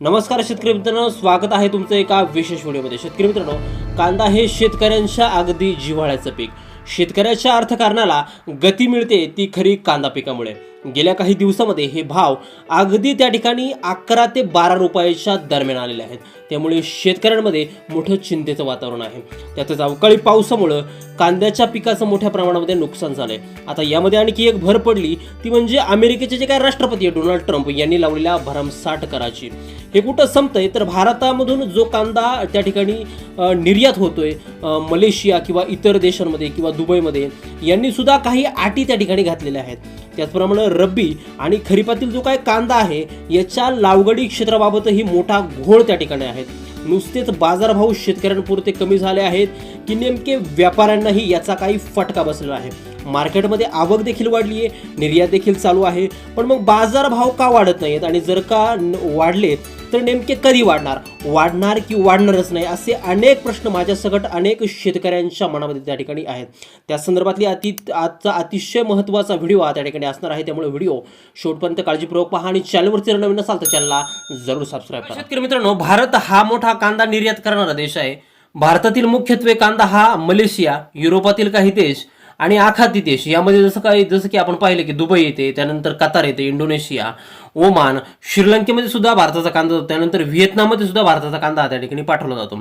नमस्कार शेतकरी मित्रांनो स्वागत आहे तुमचं एका विशेष व्हिडिओमध्ये. शेतकरी मित्रांनो कांदा हे शेतकऱ्यांच्या अगदी जिव्हाळ्याचं पीक. शेतकऱ्याच्या अर्थकारणाला गती मिळते ती खरी कांदा पिकामुळे. गेल्या काही दिवसामध्ये हे भाव अगदी त्या ठिकाणी अकरा ते बारा रुपयाच्या दरम्यान आलेले आहेत. त्यामुळे शेतकऱ्यांमध्ये मोठं चिंतेचं वातावरण आहे. त्यातच अवकाळी पावसामुळं कांद्याच्या पिकाचं मोठ्या प्रमाणामध्ये नुकसान झालंय. आता यामध्ये आणखी एक भर पडली ती म्हणजे अमेरिकेचे जे काय राष्ट्रपती आहे डोनाल्ड ट्रम्प यांनी लावलेल्या भरमसाठ कराची. हे कुठं संपतंय? तर भारतामधून जो कांदा त्या ठिकाणी निर्यात होतोय मलेशिया किंवा इतर देशांमध्ये किंवा दुबईमध्ये यांनी सुद्धा काही अटी त्या ठिकाणी घातलेल्या आहेत. त्याचप्रमाणे रब्बी आणि खरीपातील जो काय कांदा आहे याच्या लावगडी क्षेत्राबाबतही मोठा घोळ त्या ठिकाणी आहेत नुसतेच बाजारभाव शेतकऱ्यांपुरते कमी झाले आहेत की नेमके व्यापाऱ्यांनाही याचा काही फटका बसलेला आहे. मार्केटमध्ये आवक देखील वाढली आहे निर्यात देखील चालू आहे पण मग बाजारभाव का वाढत नाहीत? आणि जर का न- तर नेमके कधी वाढणार? वाढणार की वाढणारच नाही असे अनेक प्रश्न माझ्यासकट अनेक शेतकऱ्यांच्या मनामध्ये त्या ठिकाणी आहेत. त्या संदर्भातली अति आजचा अतिशय महत्त्वाचा व्हिडिओ हा त्या ठिकाणी असणार आहे. त्यामुळे व्हिडिओ शेवटपर्यंत काळजीपूर्वक पहा आणि चॅनलवरती नवीन असाल तर चॅनलला जरूर सबस्क्राईब करा. शेतकरी मित्रांनो भारत हा मोठा कांदा निर्यात करणारा देश आहे. भारतातील मुख्यत्वे कांदा हा मलेशिया युरोपातील काही देश आणि आखाती देश यामध्ये जसं काही जसं की आपण पाहिलं की दुबई येते त्यानंतर कतार येते इंडोनेशिया ओमान श्रीलंकेमध्ये सुद्धा भारताचा कांदा जातो त्यानंतर व्हिएतनाममध्ये सुद्धा भारताचा कांदा हा त्या ठिकाणी पाठवला जातो.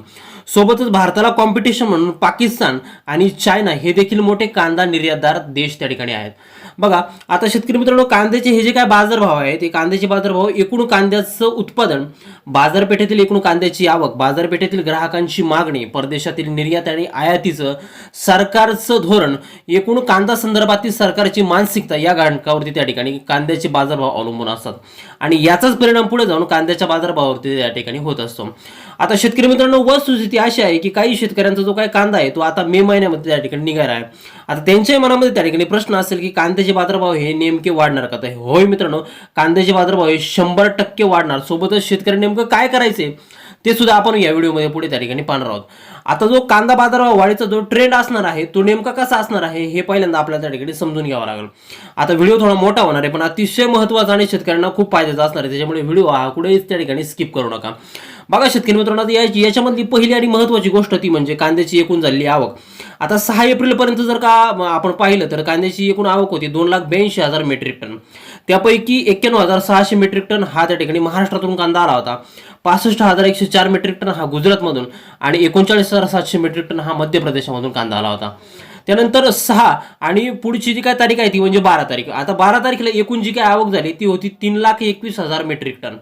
सोबतच भारताला कॉम्पिटिशन म्हणून पाकिस्तान आणि चायना हे देखील मोठे कांदा निर्यातदार देश त्या ठिकाणी आहेत. बघा आता शेतकरी मित्रांनो कांद्याचे हे जे काय बाजारभाव आहे ते कांद्याचे बाजारभाव एकूण कांद्याचं उत्पादन बाजारपेठेतील एकूण कांद्याची आवक बाजारपेठेतील ग्राहकांची मागणी परदेशातील निर्यात आणि आयातीचं सरकारचं धोरण एकूण कांदा संदर्भातील सरकारची मानसिकता या घटकावरती त्या ठिकाणी कांद्याचे बाजारभाव अवलंबून असतात. आणि याचाच परिणाम पुढे जाऊन कांद्याच्या बाजारभावावरती त्या ठिकाणी होत असतो. आता शेतकरी मित्रांनो वस्तुस्थिती अशी आहे की काही शेतकऱ्यांचा जो काही कांदा आहे तो आता मे महिन्यामध्ये त्या ठिकाणी निघाला आहे. आता त्यांच्याही मनामध्ये त्या ठिकाणी प्रश्न असेल की कांद्याचे बाजारभाव हे नेमके वाढणार का? तर होय मित्रांनो कांद्याचे बाजारभाव हे शंभर टक्के वाढणार. सोबतच शेतकरी नेमकं काय करायचे ते सुद्धा आपण या व्हिडिओमध्ये पुढे त्या ठिकाणी पाहणार आहोत. आता जो कांदा बाजार वाढीचा जो ट्रेंड असणार आहे तो नेमका कसा असणार आहे हे पहिल्यांदा आपल्याला त्या ठिकाणी समजून घ्यावं लागेल. आता व्हिडिओ थोडा मोठा होणार आहे पण अतिशय महत्त्वाचा आणि शेतकऱ्यांना खूप फायद्याचा असणार आहे. त्याच्यामुळे व्हिडिओ हा कुठेच त्या ठिकाणी स्किप करू नका. बघा शेतकरी मित्रांनो आता याच्यामधली पहिली आणि महत्त्वाची गोष्ट ती म्हणजे कांद्याची एकूण झालेली आवक. आता सहा एप्रिलपर्यंत जर का आपण पाहिलं तर कांद्याची एकूण आवक होती दोन लाख ब्याऐंशी हजार मेट्रिक टन. त्यापैकी एक्क्याण्णव हजार सहाशे मेट्रिक टन हा त्या ठिकाणी महाराष्ट्रातून कांदा आला होता. पासष्ट हजार एकशे चार मेट्रिक टन हा गुजरातमधून आणि एकोणचाळीस हजार सातशे मेट्रिक टन हा मध्य प्रदेशामधून कांदा आला होता. त्यानंतर सहा आणि पुढची जी काय तारीख आहे ती म्हणजे बारा तारीख. आता बारा तारखेला एकूण जी काय आवक झाली ती होती तीन लाख एकवीस हजार मेट्रिक टन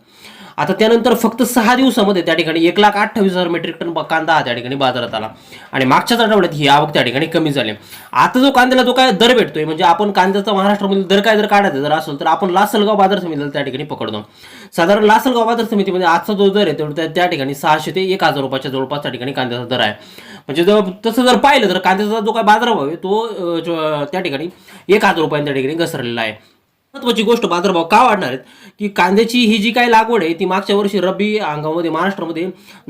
आता त्यानंतर फक्त सहा दिवसामध्ये त्या ठिकाणी एक लाख अठ्ठावीस हजार मेट्रिक टन कांदा हा त्या ठिकाणी बाजारात आला. आणि मागच्याच आठवड्यात ही आवक त्या ठिकाणी कमी झाली. आता जो कांद्याला जो काय दर भेटतोय म्हणजे आपण कांद्याचा महाराष्ट्रामधील दर काय जर काढायचा जर असेल तर आपण लासलगाव बाजार समितीला त्या ठिकाणी पकडतो. साधारण लासलगाव बाजार समितीमध्ये आजचा जो दर आहे तो त्या- त्या ठिकाणी सहाशे ते एक हजार रुपयाच्या जवळपास त्या ठिकाणी कांद्याचा दर आहे. म्हणजे जर तसं जर पाहिलं तर कांद्याचा जो काय बाजारभाव आहे तो त्या ठिकाणी एक हजार रुपयांनी त्या ठिकाणी घसरलेला आहे. महत्वाची गोष्ट बाजारभाव का वाढणार आहेत? की कांद्याची ही जी काही लागवड आहे ती मागच्या वर्षी रब्बी हंगामामध्ये महाराष्ट्रामध्ये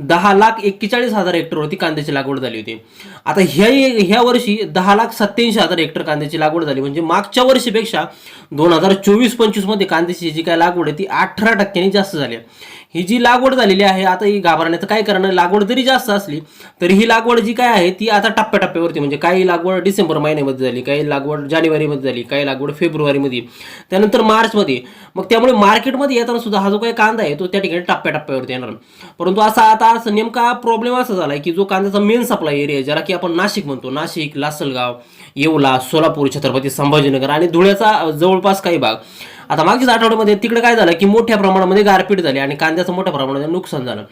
दहा लाख एक्केचाळीस हजार हेक्टरवरती कांद्याची लागवड झाली होती. आता ह्या ह्या वर्षी दहा लाख सत्याऐंशी हजार हेक्टर कांद्याची लागवड झाली. म्हणजे मागच्या वर्षीपेक्षा दोन हजार चोवीस पंचवीसमध्ये कांद्याची जी काय लागवड आहे ती अठरा टक्क्यांनी जास्त झाली आहे. ही जी लागवड झालेली आहे आता ही घाबरण्याचं काय करणार लागवड जरी जास्त असली तरी ही लागवड जी काय आहे ती आता टप्प्याटप्प्यावरती म्हणजे काही लागवड डिसेंबर महिन्यामध्ये झाली काही लागवड जानेवारीमध्ये झाली काही लागवड फेब्रुवारीमध्ये त्यानंतर मार्चमध्ये. मग त्यामुळे मार्केटमध्ये येताना सुद्धा हा जो काही कांदा आहे तो त्या ठिकाणी टप्प्याटप्प्यावरती येणार. परंतु असा आता असं नेमका प्रॉब्लेम असा झाला आहे की जो कांद्याचा मेन सप्लाय एरिया आहे ज्याला की आपण नाशिक म्हणतो नाशिक लासलगाव येवला सोलापूर छत्रपती संभाजीनगर आणि धुळ्याचा जवळपास काही भाग आता मागच्याच आठवड्यामध्ये तिकडे काय झालं की मोठ्या प्रमाणामध्ये गारपीट झाली आणि कांद्याचं मोठ्या प्रमाणामध्ये नुकसान झालं.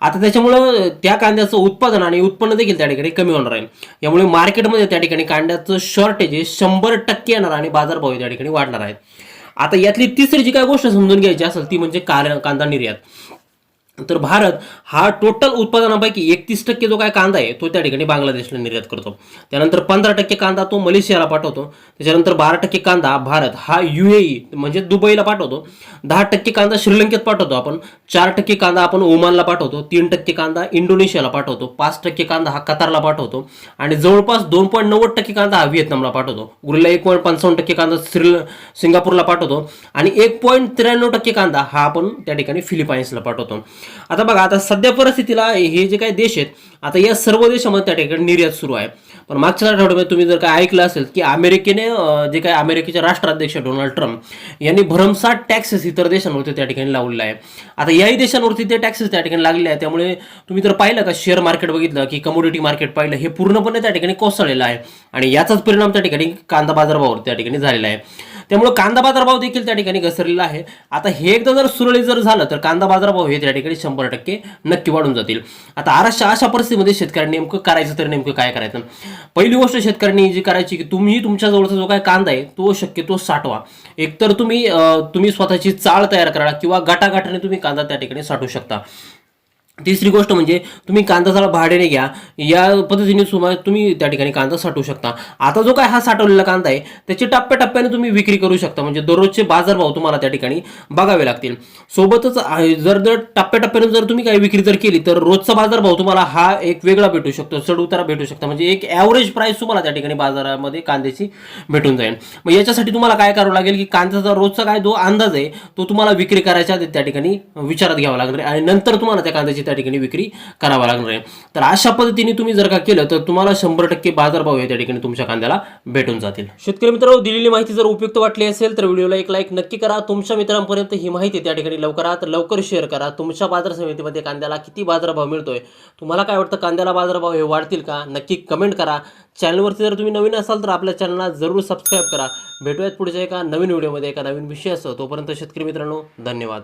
आता त्याच्यामुळं त्या कांद्याचं उत्पादन आणि उत्पन्न देखील त्या ठिकाणी कमी होणार आहे. यामुळे मार्केटमध्ये त्या ठिकाणी कांद्याचं शॉर्टेज हे शंभर टक्के येणार आणि बाजारभाव त्या ठिकाणी वाढणार आहेत. आता यातली तिसरी जी काय गोष्ट समजून घ्यायची असेल ती म्हणजे कांदा निर्यात. तर भारत हा टोटल उत्पादनापैकी एकतीस टक्के जो काय कांदा आहे तो त्या ठिकाणी बांगलादेशला निर्यात करतो. त्यानंतर पंधरा टक्के कांदा तो मलेशियाला पाठवतो. त्याच्यानंतर बारा टक्के कांदा भारत हा यू म्हणजे दुबईला पाठवतो. दहा टक्के कांदा श्रीलंकेत पाठवतो आपण. चार टक्के कांदा आपण ओमानला पाठवतो. तीन टक्के कांदा इंडोनेशियाला पाठवतो. पाच टक्के कांदा हा कतारला पाठवतो. आणि जवळपास दोन पॉईंट नव्वद टक्के कांदा हा व्हिएतनामला पाठवतो. उरलेला एक पॉईंट पंचावन्न टक्के कांदा श्री सिंगापूरला पाठवतो. आणि एक पॉईंट त्र्याण्णव टक्के कांदा हा आपण त्या ठिकाणी फिलिपाईन्सला पाठवतो. आता बघा आता सध्या परिस्थितीला हे जे काही देश आहेत आता या सर्व देशामध्ये त्या ठिकाणी निर्यात सुरू आहे. पण मागच्या आठवड्यामध्ये तुम्ही जर काय ऐकलं असेल की अमेरिकेने जे काय अमेरिकेचे राष्ट्राध्यक्ष डोनाल्ड ट्रम्प यांनी भरमसाठ टॅक्सेस इतर देशांवरती त्या ठिकाणी लावलेला आहे आता याही देशांवरती ते टॅक्सेस त्या ठिकाणी लागले आहे त्यामुळे तुम्ही जर पाहिलं का शेअर मार्केट बघितलं की कमोडिटी मार्केट पाहिलं हे पूर्णपणे त्या ठिकाणी कोसळलेलं आहे. आणि याचाच परिणाम त्या ठिकाणी कांदा बाजारभावावर त्या ठिकाणी झालेला आहे. त्यामुळे कांदा बाजारभाव देखील त्या ठिकाणी घसरलेला आहे. आता हे एकदा जर सुरळीत जर झालं तर कांदा बाजारभाव हे त्या ठिकाणी शंभर टक्के नक्की वाढून जातील. आता अशा अशा परिस्थितीमध्ये शेतकऱ्यांनी नेमकं करायचं तर नेमकं काय करायचं? पहिली गोष्ट शेतकऱ्यांनी जी करायची की तुम्ही तुमच्या जवळचा जो काय कांदा आहे तो शक्यतो साठवा. एकतर तुम्ही तुम्ही स्वतःची चाळ तयार करा किंवा गाटागाटाने तुम्ही कांदा त्या ठिकाणी साठवू शकता. तिसरी गोष्ट म्हणजे तुम्ही कांदा साला भाड्याने घ्या. या पद्धतीने सुमारे तुम्ही त्या ठिकाणी कांदा साठवू शकता. आता जो काय हा साठवलेला कांदा आहे त्याची टप्प्याटप्प्याने तुम्ही विक्री करू शकता. म्हणजे दररोजचे बाजारभाव तुम्हाला त्या ठिकाणी बघावे लागतील. सोबतच आहे, जर जर टप्प्याटप्प्याने जर तुम्ही काही विक्री जर केली तर रोजचा बाजारभाव तुम्हाला हा एक वेगळा भेटू शकतो चढ उतारा भेटू शकता. म्हणजे एक ॲव्हरेज प्राईस तुम्हाला त्या ठिकाणी बाजारामध्ये कांद्याची भेटून जाईल. मग याच्यासाठी तुम्हाला काय करावं लागेल की कांद्याचा रोजचा काय जो अंदाज आहे तो तुम्हाला विक्री करायच्या त्या ठिकाणी विचारात घ्यावा लागेल आणि नंतर तुम्हाला त्या कांद्याची त्या ठिकाणी विक्री करावा लागणार आहे. तर अशा पद्धतीने तुम्ही जर का केलं तर तुम्हाला शंभर टक्के बाजारभाव हे त्या ठिकाणी तुमच्या कांद्याला भेटून जातील. शेतकरी मित्रांनो दिलेली माहिती जर उपयुक्त वाटली असेल तर व्हिडिओला एक लाईक नक्की करा. तुमच्या मित्रांपर्यंत ही माहिती त्या ठिकाणी लवकरात लवकर शेअर करा. तुमच्या बाजार समितीमध्ये कांद्याला किती बाजारभाव मिळतोय तुम्हाला काय वाटतं कांद्याला बाजारभाव हे वाढतील का? नक्की कमेंट करा. चॅनलवरती जर तुम्ही नवीन असाल तर आपल्या चॅनलला जरूर सबस्क्राईब करा. भेटूयात पुढच्या एका नवीन व्हिडिओमध्ये एका नवीन विषय असतो तोपर्यंत शेतकरी मित्रांनो धन्यवाद.